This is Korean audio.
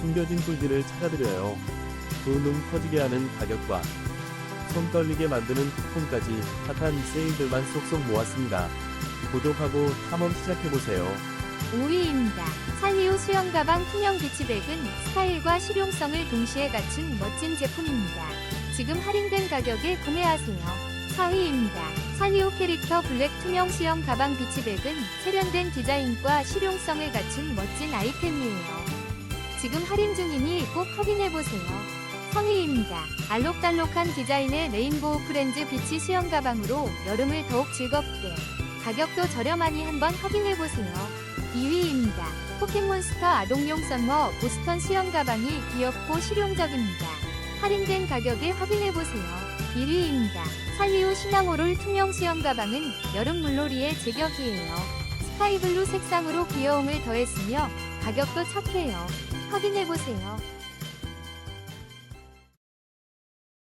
숨겨진 꿀들을 찾아드려요. 두눈 터지게 하는 가격과 손 떨리게 만드는 쿠폰까지 핫한 세일들만 쏙쏙 모았습니다. 구독하고 탐험 시작해보세요. 5위입니다. 살리오 수영 가방 투명 비치백은 스타일과 실용성을 동시에 갖춘 멋진 제품입니다. 지금 할인된 가격에 구매하세요. 4위입니다. 살리오 캐릭터 블랙 투명 수영 가방 비치백은 세련된 디자인과 실용성을 갖춘 멋진 아이템이에요. 지금 할인 중이니 꼭 확인해보세요. 3위입니다. 알록달록한 디자인의 레인보우 프렌즈 비치 수영 가방으로 여름을 더욱 즐겁게 가격도 저렴하니 한번 확인해보세요. 2위입니다. 포켓몬스터 아동용 썸머 보스턴 수영 가방이 귀엽고 실용적입니다. 할인된 가격에 확인해보세요. 1위입니다. 살리오 시나모롤 투명 수영 가방은 여름 물놀이의 제격이에요. 스카이블루 색상으로 귀여움을 더했으며 가격도 착해요. 확인해보세요.